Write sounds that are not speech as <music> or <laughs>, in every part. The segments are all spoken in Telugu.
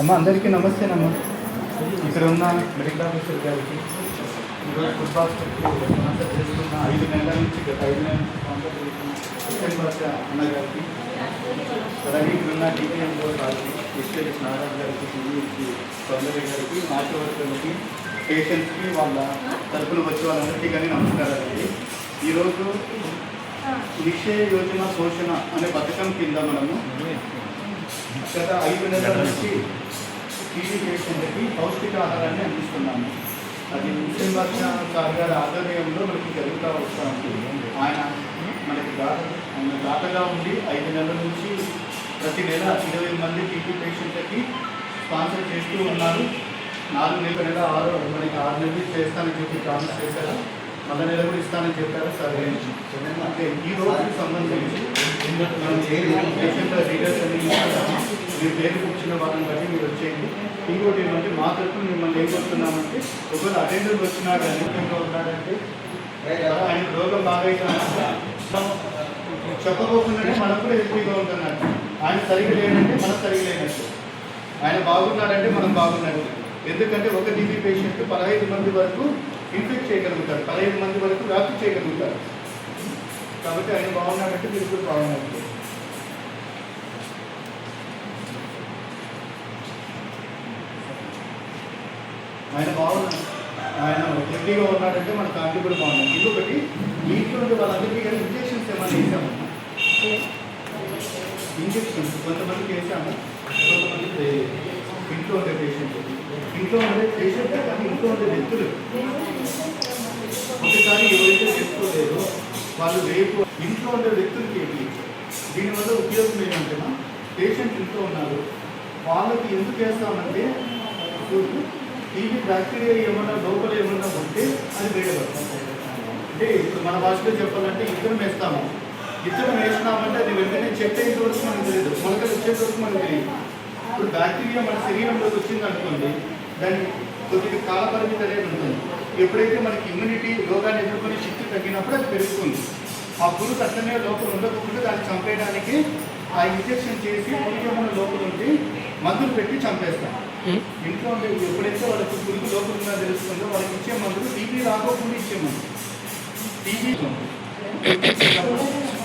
అమ్మ అందరికీ నమస్తేనమ్మా ఇక్కడ ఉన్న మెడికల్ ఆఫీసర్ గారికి ఈరోజు ఫుడ్ బాస్కెట్కి చేస్తున్న ఐదు నెలల నుంచి గత ఐదు నెలల నుంచి స్పాన్సర్ చేస్తున్న హుస్సేన్ అన్న గారికి అలాగే ఇక్కడ ఉన్న డిపిఎం గారికి ఎస్పీఎస్ నారాయణ గారికి సిఇసి సౌందర్య గారికి ఆశా వర్కర్లకి పేషెంట్స్కి వాళ్ళ తరపున వచ్చే వాళ్ళందరికీ కానీ నమస్కారాలండి ఈరోజు నిక్షయ యోజన శోషణ అనే పథకం కింద మనము గత ఐదు నెలల నుంచి టీవీ పేషెంట్కి పౌష్టికాహారాన్ని అందిస్తున్నాము. అది ముస్లిం భాష సార్ గారి ఆధ్వర్యంలో మనకి జరుగుతూ వస్తూ ఉంటుంది ఆయన మనకి దాత ఆయన దాతగా ఉండి ఐదు నెలల నుంచి ప్రతి నెల ఇరవై మంది టీబీ పేషెంట్లకి స్పాన్సర్ చేస్తూ ఉన్నారు. నాలుగు నెలల నెల ఆరు మనకి ఆరు నెలలు చేస్తానని చెప్పి ప్రామిస్ చేశారు. మళ్ళీ నెల కూడా ఇస్తానని చెప్పారు. సార్ అంటే ఈ రోజుకి సంబంధించి మనం పేషెంట్ డీటెయిల్స్ అన్ని మీ మీరు పేరు కూర్చున్న వాళ్ళని బట్టి మీరు వచ్చేయండి. ఇంకోటి ఏమంటే మా తరఫున మిమ్మల్ని ఏం కోరుతున్నామంటే ఒకవేళ అటెండర్ వచ్చినా కానీ ఉన్నాడంటే ఆయన రోగం బాగైతే చెప్పకోకుండానే మనకు కూడా హెల్తీగా ఉంటున్నాడు. ఆయన సరిగ్గా లేనంటే మనం సరిగ్గా లేనట్టు. ఆయన బాగున్నాడంటే మనం బాగున్నట్టు ఎందుకంటే ఒక టీబీ పేషెంట్ పదహైదు మంది వరకు ఇన్ఫెక్ట్ చేయగలుగుతారు. పదహైదు మంది వరకు వ్యాప్తి చేయగలుగుతారు. కాబట్టి ఆయన బాగున్నాడంటే మీరు కూడా బాగున్నట్టు ఆయన బాగున్నాడు ఆయన హెల్తీగా ఉన్నాడంటే మన ఫ్యామిలీ కూడా బాగున్నాడు ఇంకొకటి ఇంట్లో వాళ్ళందరికీ కానీ ఇంజెక్షన్స్ ఏమైనా వేసాము? ఇంజెక్షన్స్ కొంతమందికి వేసాము కొంతమందికి ఇంట్లో ఉండే పేషెంట్ ఇంట్లో ఉండే పేషెంట్ కానీ ఇంట్లో ఉండే వ్యక్తులు. ఒకసారి ఎవరైతే చేసుకోలేదో వాళ్ళు రేపు ఇంట్లో ఉండే వ్యక్తులకి ఏంటి దీనివల్ల ఉపయోగం ఏంటంటే పేషెంట్ ఇంట్లో ఉన్నారు. వాళ్ళకి ఎందుకు వేస్తామంటే ఇప్పుడు బ్యాక్టీరియా ఏమన్నా లోపల ఏమన్నా ఉంటే అది బయటపడుతుంది అంటే ఇప్పుడు మన భాషలో చెప్పాలంటే ఇద్దరం వేస్తాము. ఇద్దరం వేసినామంటే అది వెంటనే చెట్టు అయ్యేంత వరకు మనకు తెలియదు. మొలకలు వచ్చేంత వరకు మనకు తెలియదు. ఇప్పుడు బ్యాక్టీరియా మన శరీరంలోకి వచ్చింది అనుకోండి దాని కొద్దిగా కాల పరిమితి అనేది ఉంటుంది. ఎప్పుడైతే మనకి ఇమ్యూనిటీ రోగాన్ని ఎదుర్కొనే శక్తి తగ్గినప్పుడు అది పెరుగుతుంది. ఆ పురుగు అట్లనే లోపల ఉండకుండా దాన్ని చంపేయడానికి ఆ ఇంజెక్షన్ చేసి పురుగు ఏమైనా లోపల ఉండి మందులు పెట్టి చంపేస్తాం. Hmm? ఇంట్లో ఉండే ఎప్పుడైతే వాళ్ళకి పురుగు లోపల ఉందో తెలుస్తుందో వాళ్ళకి ఇచ్చే మందులు టీబీ రాకోకుండా ఇచ్చే మందు టీబీ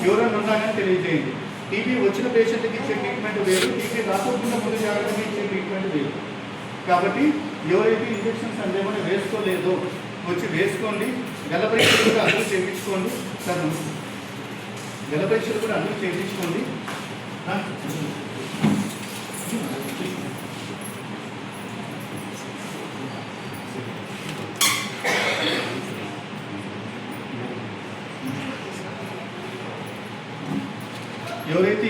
ఎవరైనా ఉన్నాయని తెలియజేయండి. టీబీ వచ్చిన పేషెంట్కి ఇచ్చే ట్రీట్మెంట్ వేరు టీబీ రాకోకుండా ముందు జాగ్రత్తగా ఇచ్చే ట్రీట్మెంట్ వేరు. కాబట్టి ఎవరైతే ఇంజెక్షన్స్ అందేమని వేసుకోలేదో వచ్చి వేసుకోండి. గల పరీక్షలు కూడా అందరూ చేయించుకోండి. సార్. గల పరీక్షలు కూడా అందరూ చేయించుకోండి ఆ? ఎవరైతే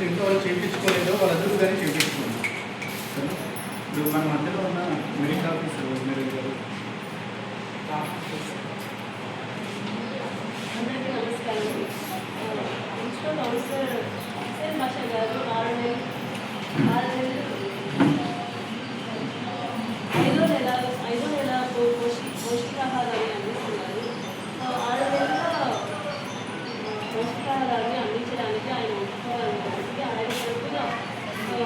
ఇంకా గల పరీక్షలు ఇంట్లో వాళ్ళు చేయించుకోలేదో వాళ్ళందరూ కానీ చేయించుకోండి. ఇప్పుడు మన మధ్యలో ఉన్న మెడికల్ ఆఫీసర్ మీరు గారు. అందరికీ నమస్కారం ప్రిన్సిపల్ కౌన్సిలర్ హుసేన్ బాషా గారు ఆరు నెలలు ఆరు నెలలు ఐదో నెల ఐదో నెల పో- పోషి పౌష్టికాహారాన్ని అందిస్తున్నారు ఆ, ఆరు నెలల ఆ, పౌష్టికాహారాన్ని అందించడానికి ఆయన ఒప్పుకోవాలి కాబట్టి ఆయన తరఫున ఆ,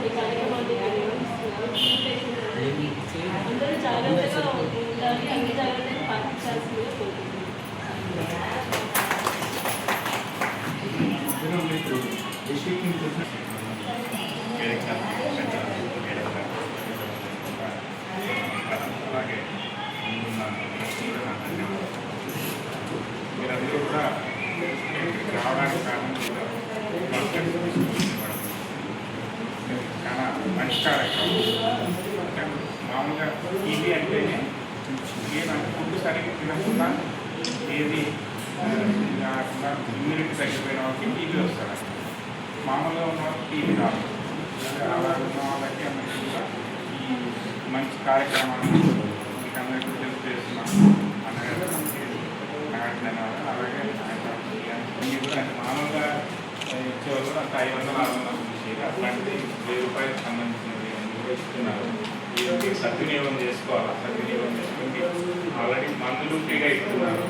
ఈ కార్యక్రమాన్ని నిర్వహిస్తున్నారు అందరూ జాగ్రత్తగా ఉండాలి అన్ని జాగ్రత్తలు పాటించాల్సిందిగా కోరుకుంటున్నాను మీరు మీకు డిస్ట్రిక్ట్ చూసిన అలాగే ముందున్న అందరికీ కూడా నా ధన్యవాదాలు. మీరందరూ కూడా రావడానికి కారణం కూడా డాక్టర్ ఇవ్వడం. చాలా మంచి కార్యక్రమం అంటే మామూలుగా టీవీ అంటేనే ఏదంటే ఫుడ్ సరిగ్గా తినకుండా ఏది ఆ, కాకుండా ఇమ్యూనిటీ తగ్గిపోయిన వాళ్ళకి టీవీ వస్తారు మామూలుగా ఉన్న వాళ్ళకి టీవీ రాదు. అలా ఉన్న వాళ్ళకి అందరికీ కూడా ఈ మంచి కార్యక్రమాన్ని మీకు అందరికీ తెలియజేస్తున్నాం అలాగే మనకి నాకు అలాగే కూడా మామూలుగా ఇచ్చేవాళ్ళు కూడా అంత ఐదు వందల ఆరు వందల నుంచి అట్లాంటిది వెయ్యి రూపాయలకు సంబంధించినవి అన్నీ కూడా ఇస్తున్నారు. ఇది సద్వినియోగం చేసుకోవాలి. సద్వినియోగం చేసుకుంటే ఆల్రెడీ మందులు ఫ్రీగా ఇస్తున్నారు.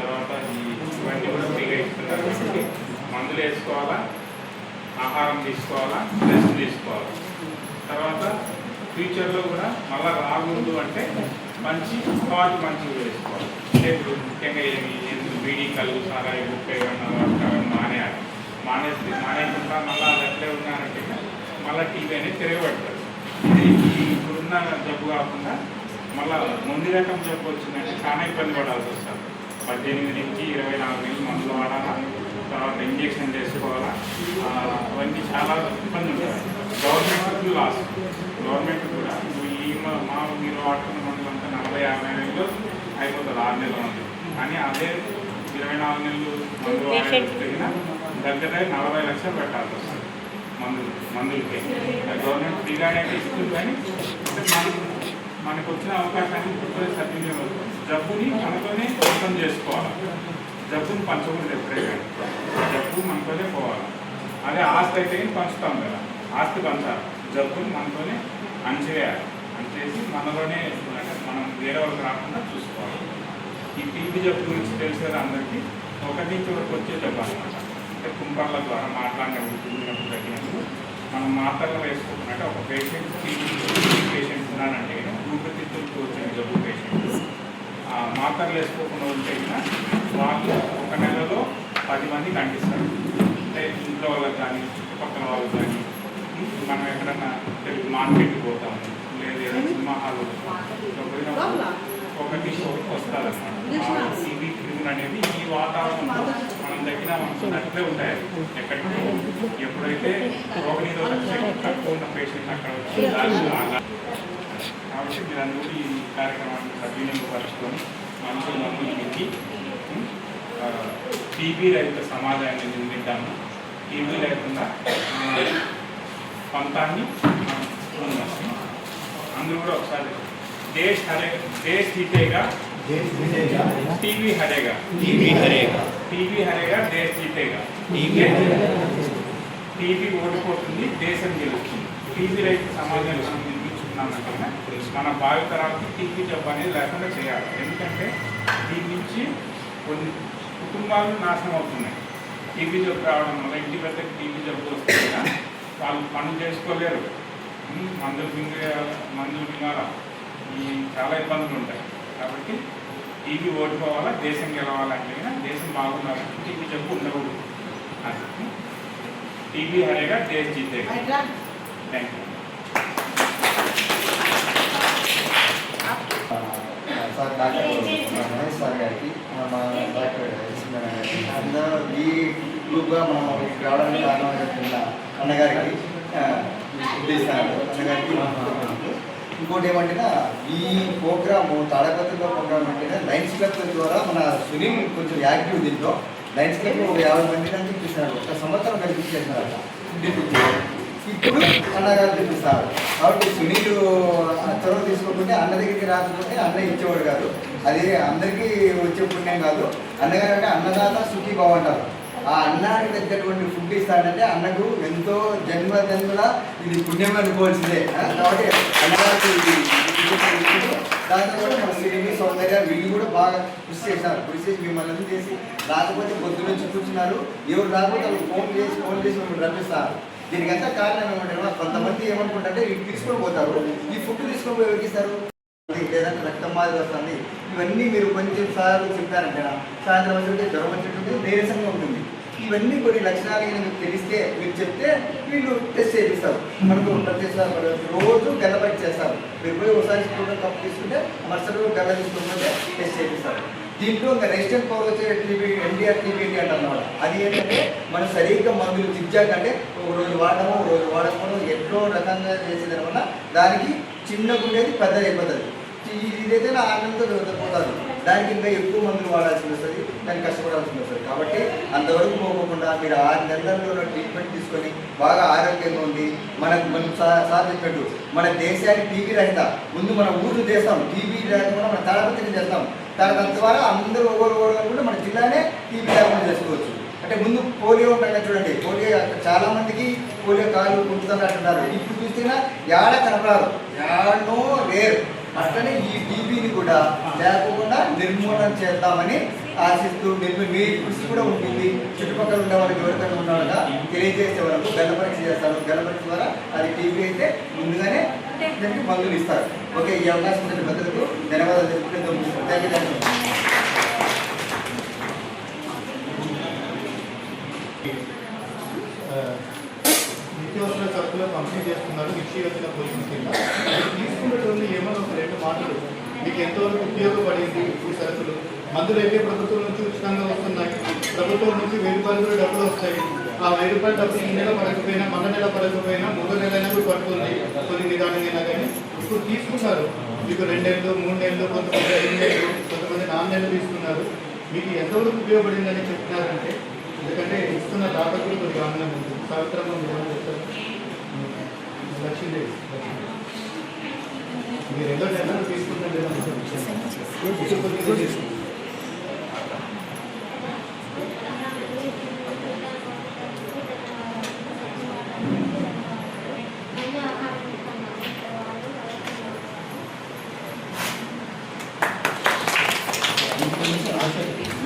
తర్వాత ఈ ఇవన్నీ కూడా ఫ్రీగా ఇస్తున్నారు. కాబట్టి మందులు వేసుకోవాలా? ఆహారం తీసుకోవాలా? రెస్ట్ తీసుకోవాలా? ఫ్యూచర్లో కూడా మళ్ళీ రాకూడదు అంటే మంచి అలవాటు మంచిగా వేసుకోవాలి. అంటే ఇప్పుడు ముఖ్యంగా ఏమి? ఎందుకు బీడీ కళ్ళు సారాయి గుప్పే మానేయాలి. మానేసి మానేయకుండా మళ్ళీ అది అట్లే ఉన్నారంటే మళ్ళీ టీవీ అనేది తిరగబడతారు. ఇది ఇప్పుడున్న జబ్బు కాకుండా మళ్ళీ ముందు రకం జబ్బు వచ్చిందంటే చాలా ఇబ్బంది పడాల్సి వస్తుంది. పద్దెనిమిది నుంచి ఇరవై నాలుగు నెలలు మందులు వాడాలా తర్వాత ఇంజెక్షన్ చేసుకోవాలా అవన్నీ చాలా ఇబ్బంది ఉంటాయి. గవర్నమెంట్కి లాస్ గవర్నమెంట్ కూడా ఈ మా- మీరు వాడుతున్న మందులు అంతా నలభై యాభై నెలలు అయిపోతుంది ఆరు నెలలు మందులు. కానీ అదే ఇరవై నాలుగు నెలలు మందులు వాడిన దగ్గర నలభై లక్షలు పెట్టాల్సి వస్తుంది మందులు మందులకి. గవర్నమెంట్ ఫ్రీగానే ఇస్తుంది కానీ మనకు వచ్చిన అవకాశాన్ని సద్వినియోగం. జబ్బుని మనతోనే అర్థం చేసుకోవాలి జబ్బుని పంచకూడదు ఎప్పుడైనా జబ్బు మనతోనే పోవాలి అదే ఆస్తి అయితే పంచుతాం కదా ఆస్తి పంచాలి జబ్బుని మనతోనే అంచేయాలి అంచేసి మనలోనే మనం వేరే వాళ్ళకి రాకుండా చూసుకోవాలి ఈ టీబీ జబ్బు గురించి తెలిసే అందరికీ ఒకటి నుంచి ఒకటి వచ్చే జబ్బు అనమాట అంటే కుంపర్ల ద్వారా మాట్లాడినప్పుడు తిరిగినప్పుడు తగ్గినప్పుడు మనం మాత్రలు వేసుకుంటున్నట్టు ఒక పేషెంట్ టీబీ పేషెంట్ ఉన్నానంటే ఊపిరితిత్తులకు వచ్చిన జబ్బు పేషెంట్ మాత్రలు వేసుకోకుండా ఉంటే వాళ్ళు ఒక నెలలో పది మందికి అంటిస్తారు అంటే ఇంట్లో వాళ్ళకి కానీ చుట్టుపక్కల వాళ్ళకి కానీ. మనం ఎక్కడన్నా తెలుగు మార్కెట్కి పోతాము లేదా ఏదైనా సినిమా హాల్ పోయినప్పుడు ఒకటి వస్తారన్నమాట. టీవీ క్రిమినల్ అనేది ఈ వాతావరణం మనం దగ్గర మనకు అట్లే ఉంటాయి. ఎక్కడికి ఎప్పుడైతే శక్తి తక్కువ ఉన్న పేషెంట్ అక్కడ వచ్చి కాబట్టి మీరందరూ ఈ కార్యక్రమాన్ని సద్వినియోగపరచుకొని మనతో మమ్మల్ని మెచ్చి టీబీ రైతుల సమాజాన్ని నిర్మిద్దాము. టీబీ లేకుండా పంతాన్ని అందరూ కూడా ఒకసారి దేశ్ హరే దేశ్ జీతేగా టీవీ హరేగా టీవీ హరేగా టీవీ హరేగా దేశ్ జీతేగా టీవీ టీవీ ఓడిపోతుంది దేశం గెలుస్తుంది. టీవీ రైతు సమాజం చెప్తున్నానంటే మన భావితరాలకు టీపీ జబ్బు అనేది లేకుండా చేయాలి. ఎందుకంటే దీని నుంచి కొన్ని కుటుంబాలు నాశనం అవుతున్నాయి. టీవీ జబ్బు రావడం వల్ల ఇంటి పెద్దకి టీవీ జబ్బు వస్తుంది వాళ్ళు పనులు చేసుకోలేరు. మందు మింగ మందులు మింగాల ఈ చాలా ఇబ్బందులు ఉంటాయి. కాబట్టి టీవీ ఓడిపోవాలా దేశం గెలవాలంటే దేశం బాగున్నారు టీవీ జబ్బు ఉండకూడదు. టీవీ హరేగా దేశ్ జీతే thank you sir doctor Mahesh sir గారికి మా డాక్టర్ గారికి అందరూ ఈ గ్రూప్గా మనం ఇక్కడికి రావడానికి కారణం చెప్తున్న అన్నగారికి ఉద్దేశాలు అన్నగారికి ఇంకోటి ఏమంటే ఈ ప్రోగ్రాము తడగతిలో ప్రోగ్రామ్ అంటే లైన్స్ క్లబ్ ద్వారా మన సునీల్ కొంచెం యాక్టివ్ దీంట్లో. లైన్స్ క్లబ్ ఒక యాభై మంది దాకా చూపిస్తున్నారు. ఒక సంవత్సరం కనిపించేసినారు ఇప్పుడు అన్నగారు చూపిస్తారు. కాబట్టి సునీల్ చొరవ తీసుకోకుంటే అన్న దగ్గరికి రాకపోతే అన్న ఇచ్చేవాడు కాదు. అది అందరికీ వచ్చే పుణ్యం కాదు. అన్నగారు అంటే అన్నదాత సుఖీ బాగుంటారు ఆ అన్నానికి తగ్గటువంటి ఫుడ్ ఇస్తాడంటే అన్నకు ఎంతో జన్మ జన్మల ఇది పుణ్యం అనుకోవాల్సిందే. కాబట్టి అన్నగారికి <laughs> దాంతో కూడా మన శ్రీని సౌందర్య వీళ్ళు కూడా బాగా కృషి చేశారు. కృషి చేసి మిమ్మల్ని చేసి రాకపోతే పొద్దు నుంచి కూర్చున్నారు. ఎవరు రాకపోతే వాళ్ళు ఫోన్ చేసి ఫోన్ చేసి మిమ్మల్ని రప్పిస్తారు. దీనికంతా కారణం ఏమంటే కొంతమంది ఏమనుకుంటారంటే ఇవి తీసుకొని పోతారు. ఈ ఫుడ్ తీసుకొని పోయి ఎవరికిస్తారు లేదంటే రక్తం మాదిరి వస్తుంది. ఇవన్నీ మీరు కొంచెం సార్లు చెప్పారంటే సాయంత్రం వచ్చి జ్వరం వచ్చేటువంటి నీరసంగా ఉంటుంది. ఇవన్నీ కొన్ని లక్షణాలు మీకు తెలిస్తే మీరు చెప్తే వీళ్ళు టెస్ట్ చేపిస్తారు. మనకు ప్రతిసారి రోజు గల్లబట్టి చేస్తారు. మీరు పోయి ఒకసారి స్కూల్లో కప్పు తీసుకుంటే మరుసటి రోజు గల్ల తీసుకుంటే టెస్ట్ చేపిస్తారు. దీంట్లో ఇంకా రెసిడెంట్ పవర్ వచ్చే టీబీ ఎన్డీఆర్ టీబీ అంటారు అన్నమాట అది ఏంటంటే మనం సరిగ్గా మందులు జిగ్జాగ్ అంటే ఒక రోజు వాడము ఒక రోజు వాడకపోవడం ఎట్లో రకంగా చేసేదాని వల్ల దానికి చిన్న ఉండేది పెద్దది అయిపోతుంది ఇది- ఇదైతే నా ఆనందంతో పోతుంది దానికి ఇంకా ఎక్కువ మందులు వాడాల్సి వస్తుంది దానికి కష్టపడాల్సి వస్తుంది. కాబట్టి అంతవరకు పోకుండా మీరు ఆరు నెలల్లో ట్రీట్మెంట్ తీసుకొని బాగా ఆరోగ్యంగా ఉండి మనకు మనం సా- సార్ చెప్పినట్టు మన దేశాన్ని టీబీ రహిత. ముందు మన ఊరు చేస్తాం టీబీ లేకుండా మన తరగతిని చేస్తాం. దాని ద్వారా అందరూ ఒకరు ఒకరు కూడా మన జిల్లానే టీబీ లేకుండా చేసుకోవచ్చు. అంటే ముందు పోలియో ఉండగా చూడండి పోలియో చాలా మందికి పోలియో కాలు కుంటుతుంది అంటున్నారు ఇప్పుడు చూసినా ఏడ కనపడారు? ఏడనో లేరు. అట్లనే ఈ టీబీని కూడా లేకుండా నిర్మూలన చేద్దామని ఆశిస్తూ మీరు మీ కృషి కూడా ఉంటుంది. చుట్టుపక్కల ఉన్న వాళ్ళకి ఎవరికైనా ఉన్నాడుగా తెలియజేసే వరకు గల్ల పరీక్ష చేస్తారు. గల్ల పరీక్ష ద్వారా అది టీబీ అయితే ముందుగానే దానికి మందులు ఇస్తారు. ఓకే ఈ అవకాశం ఉన్న భద్రతకు ధన్యవాదాలు చెప్పుకుంటూ థ్యాంక్ యూ థ్యాంక్ సరుకులు పంపిణీ చేస్తున్నారు నిశ్చయ యోజన పోలీసు కింద తీసుకున్నటువంటి ఏమైనా మాటలు. మీకు ఎంతవరకు ఉపయోగపడింది ఈ సరుకులు మందులు అయితే ప్రభుత్వం నుంచి ఉచితంగా వస్తున్నాయి? ప్రభుత్వం నుంచి వెయ్యి రూపాయలు కూడా డబ్బులు వస్తాయి. ఆ వెయ్యి రూపాయల డబ్బులు ఈ నెల పడకపోయినా మన నెల పడకపోయినా మూడో నెల అయినా కూడా పడుతుంది. కొన్ని నిదానంగా కానీ ఇప్పుడు తీసుకున్నారు. మీకు రెండేళ్ళు మూడు నెలలు కొంతమంది ఐదు నెలలు కొంతమంది నాలుగు నెలలు తీసుకున్నారు. మీకు ఎంతవరకు ఉపయోగపడిందని చెప్తున్నారంటే ఎందుకంటే ఇస్తున్న దాతకులు కూడా కొద్దిగా ఆనందం ఉంటుంది సావిత్రమ్మ మీరు చెప్తారు. లక్ష్మీదేవి. మీరు ఎన్నో నెలలు తీసుకుంటారు లేదా ఇప్పుడు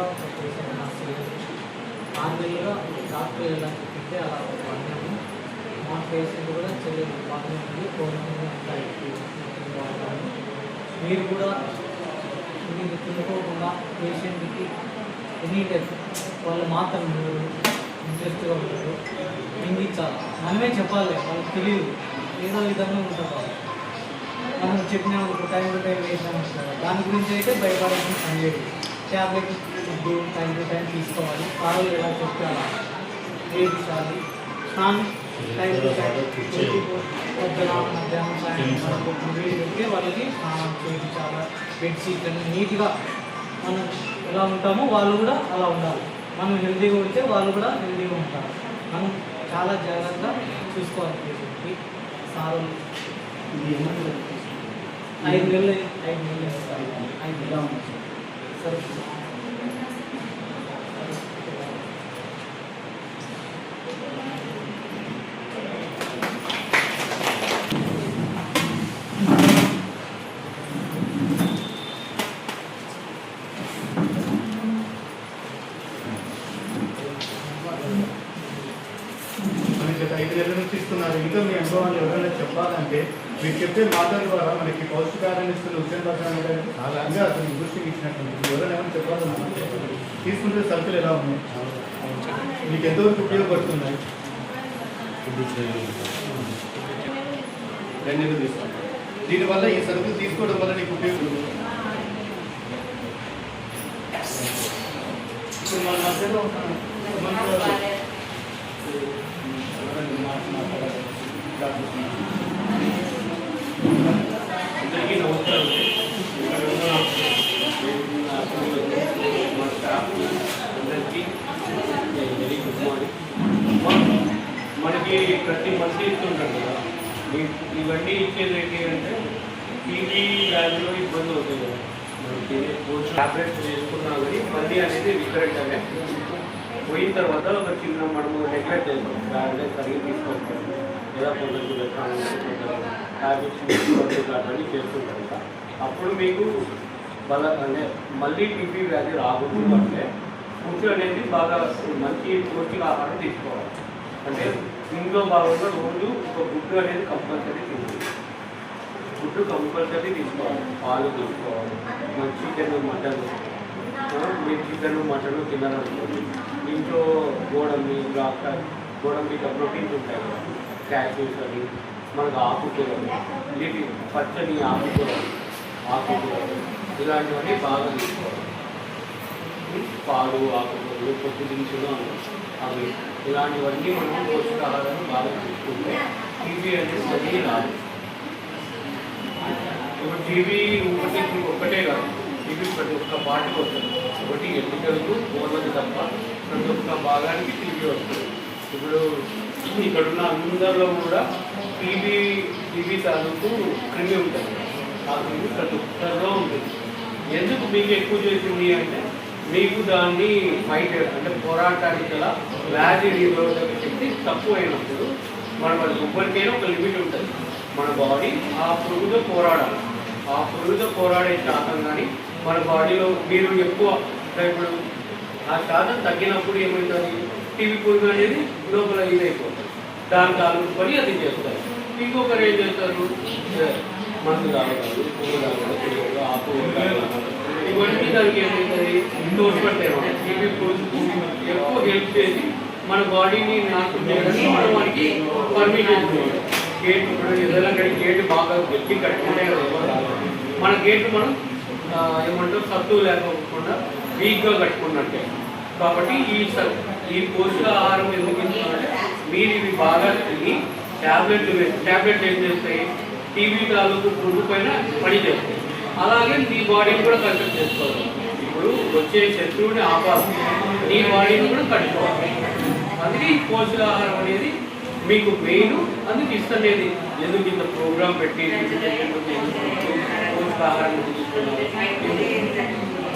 కూడా ఒక పేషెంట్ డాక్టర్ ఎలా చెప్తే అలా వాడినాము మా పేషెంట్ కూడా చెల్లెలు బాగుంది కోరుకుంది వాడతాము మీరు కూడా మీరు తినుకోకుండా పేషెంట్కి ఎనీ టైం వాళ్ళు మాత్రం ఇంట్రెస్ట్గా ఉంటారు మింగించాలి మనమే చెప్పాలి వాళ్ళకి తెలియదు ఏదో విధంగా ఉంటారు మనం చెప్పిన ఒక టైం టు టైం వేసినాం దాని గురించి అయితే భయపడాల్సిన పని లేదు tablet food time to time తీసుకోవాలి పాలు ఎలా చెప్తే అలా వేయించాలి స్నానం టైం టు టైం పొద్దున మధ్యాహ్నం సాయంత్రం వేడితే వాళ్ళకి స్నానం చేయించాలి బెడ్షీట్ అని నీట్గా మనం ఎలా ఉంటామో వాళ్ళు కూడా అలా ఉండాలి. మనం హెల్తీగా ఉంటే వాళ్ళు కూడా హెల్తీగా ఉంటారు. మనం చాలా జాగ్రత్తగా చూసుకోవాలి. సారు. ఐదు నెలలు ఐదు నెలలు ఐదు నెలలు. సరే మనకి గత ఐదు నెలల నుంచి ఇస్తున్నారు ఇంకా మీ అనుభవాన్ని ఎవరైనా చెప్పాలంటే మీరు చెప్పే మాటల ద్వారా మనకి పౌష్టికారాన్ని ఇస్తున్న ఉద్యోగ పథకాన్ని గారికి అతను దృష్టికి ఇచ్చినట్టు ఎవరైనా ఏమైనా చెప్పాలన్నా తీసుకుంటే సరుకులు ఎలా ఉన్నాయి? మీకు ఎంతవరకు ఉపయోగపడుతున్నాయి? రెండు తీసుకోండి దీనివల్ల ఈ సరుకులు తీసుకోవడం వల్ల నీకు ఉపయోగం ఇప్పుడు మన మధ్యలో మాట్లాడాలి అందరికీ నమస్కారం మా స్టాఫ్ అందరికీ వెరీ గుడ్ మార్నింగ్ మనకి ప్రతి మంత్ ఇస్తుంటాం కదా. ఇవన్నీ ఇచ్చేది ఏంటి అంటే టీవీ వ్యాధిలో ఇబ్బంది అవుతుంది కదా. మనకి కొంచెం టాబ్లెట్స్ వేసుకున్నా కానీ మళ్ళీ అనేది రికరెంట్ అనే. పోయిన తర్వాత ఒక చిన్న మనము నెగ్లెక్ట్ చేస్తాం. టాబ్లెట్ సరిగ్గా తీసుకోవాలి లేదా కొంచెం ట్యాబ్లెట్స్ తీసుకోవాలి అప్పుడు మీకు బల అంటే మళ్ళీ టీబీ వ్యాధి రాకూడదు అంటే ఫుడ్ అనేది బాగా మంచి పౌష్టిక ఆహారం తీసుకోవాలి అంటే ఇంట్లో భాగంగా రోజు ఒక గుడ్డు అనేది కంపల్సరీ తింటుంది గుడ్డు కంపల్సరీ తీసుకోవాలి పాలు తీసుకోవాలి మంచి చికెన్ మటన్ మీరు చికెన్ మటన్ తినాలనుకోండి ఇంట్లో గోడమి ద్రాక్ష గోడమి ప్రోటీన్స్ ఉంటాయి కదా అని మనకు ఆకుకూరలు నీటి పచ్చని ఆకుకూరలు ఆకుకూరలు ఇలాంటివన్నీ బాగా తీసుకోవాలి. పాలు ఆకుకూరలు పొద్దు దినుసులు అవి ఇలాంటివన్నీ మనం పోషకాహారాన్ని బాగా తీసుకుంటే టీవీ అనేది సరి రాదు. ఇప్పుడు టీవీ ఒకటి ఒక్కటే కాదు. టీవీ ప్రతి ఒక్క పాటకు వస్తుంది. ఒకటి ఎన్నికలకు గోర్లకు తప్ప ప్రతి ఒక్క భాగానికి టీవీ వస్తుంది. ఇప్పుడు ఇక్కడున్న అందరిలో కూడా టీవీ టీవీ తాలూకు క్రిమి ఉంటుంది. ఆ క్రిమి ప్రతి ఒక్కరిలో ఉంటుంది. ఎందుకు మీకు ఎక్కువ చేసింది అంటే మీకు దాన్ని ఫైట్ అంటే పోరాటానికి గల వ్యాధి నిరోధక శక్తి తక్కువైనప్పుడు మన మన ఎవ్వరికైనా ఒక లిమిట్ ఉంటుంది. మన బాడీ ఆ పురుగుతో పోరాడాలి. ఆ పురుగుతో పోరాడే శాతం కానీ మన బాడీలో మీరు ఎక్కువ అంటే ఇప్పుడు ఆ శాతం తగ్గినప్పుడు ఏమవుతుంది టీవీ పురుగు అనేది లోపల ఇదైపోతుంది దాని తాలూకు అది చేస్తారు. ఇంకొకరు ఏం చేస్తారు? మందు తాగడాలు ఆకు ఇవన్నీ దానికి ఏమవుతుంది తోడ్పడతాయి టీవీ పురుగు ఎక్కువ హెల్ప్ చేసి మన బాడీని నాశనం చేయడానికి మనం పర్మిషన్ గేట్ ఇప్పుడు ఏదైనా గేట్ బాగా గట్టి కట్టుకుంటే మన గేట్ మనం ఆ, ఏమంటారు సత్తు లేకుండా వీక్గా కట్టుకున్నట్టే. కాబట్టి ఈ ఈ ఈ పోషకాహారం ఎందుకు ఇస్తున్నామంటే మీరు ఇవి బాగా తిని ట్యాబ్లెట్లు ట్యాబ్లెట్లు ఏం చేస్తాయి? టీవీ తాలూకు పురుగు పైన పని చేస్తాయి. అలాగే మీ బాడీని కూడా కంట్రోల్ చేసుకోవాలి. ఇప్పుడు వచ్చే శత్రువుని ఆపాలి. మీ బాడీని కూడా కట్టుకోవాలి అందుకే ఈ పోషకాహారం అనేది మీకు మెయిన్ అందుకు ఇస్తలేదు ఎందుకు ఇంత ప్రోగ్రామ్ పెట్టి పోషకాహారం తీసుకున్నారు?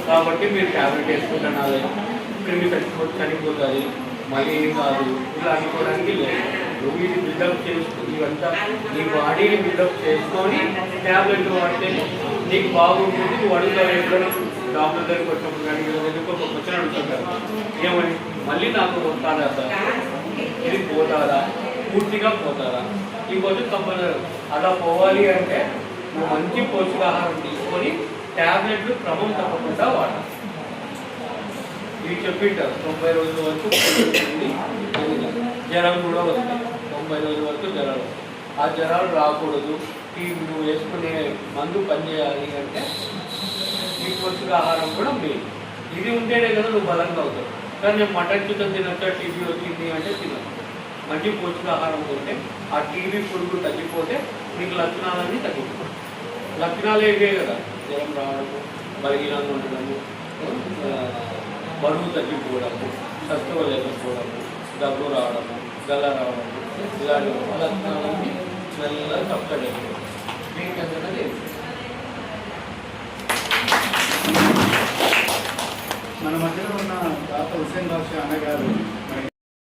కాబట్టి మీరు ట్యాబ్లెట్ వేసుకుంటున్నారు. క్రిమి చనిపోతాయి చనిపోతుంది మళ్ళీ ఏం కాదు. ఇలా అనుకోవడానికి లేదు. నువ్వు ఇది బిల్డప్ చేసుకుని ఇవంతా నీ బాడీని బిల్డప్ చేసుకొని ట్యాబ్లెట్ వాడితే నీకు బాగుంటుంది నువ్వు అడుగుతావు ఎప్పుడైనా డాక్టర్ దగ్గరికి వచ్చినప్పుడు కానీ ఎందుకు ఒక క్వశ్చన్ అడుగుతుంటారు. ఏమని? మళ్ళీ నాకు వస్తాదా సార్? ఇది పోతారా పూర్తిగా పోతారా ఈ క్వశ్చన్ కంపల్సరీ అలా పోవాలి అంటే నువ్వు మంచి పోషకాహారం తీసుకొని ట్యాబ్లెట్లు క్రమం తప్పకుండా వాడాలి. ఇవి చెప్పింటారు తొంభై రోజుల వరకు జ్వరం కూడా వస్తుంది తొంభై రోజుల వరకు జ్వరాలు ఆ జ్వరాలు రాకూడదు. ఈ నువ్వు వేసుకునే మందు పనిచేయాలి అంటే ఈ పోషకాహారం కూడా మెయిన్ ఇది ఉంటేనే కదా నువ్వు బలంగా అవుతావు. కానీ నేను మటన్ చికెన్ తినచ్చా టీవీ వచ్చింది అంటే తినచ్చు మంచి పోషకాహారం ఉంటే ఆ టీవీ పురుగు తగ్గిపోతే నీకు లక్షణాలన్నీ తగ్గిపోతాయి. లక్షణాలు ఏవే కదా? జ్వరం రావడము బలహీనంగా ఉండడము బరువు తగ్గిపోవడము సత్తువ లేకపోవడము దగ్గు రావడము గల్ల రావడము ఇలాంటి లక్షణాలన్నీ మెల్లగా తప్పలేదు మీకు ఎంత లేదు. మన మధ్యలో ఉన్న తాత హుసేన్ బాషా అన్నగారు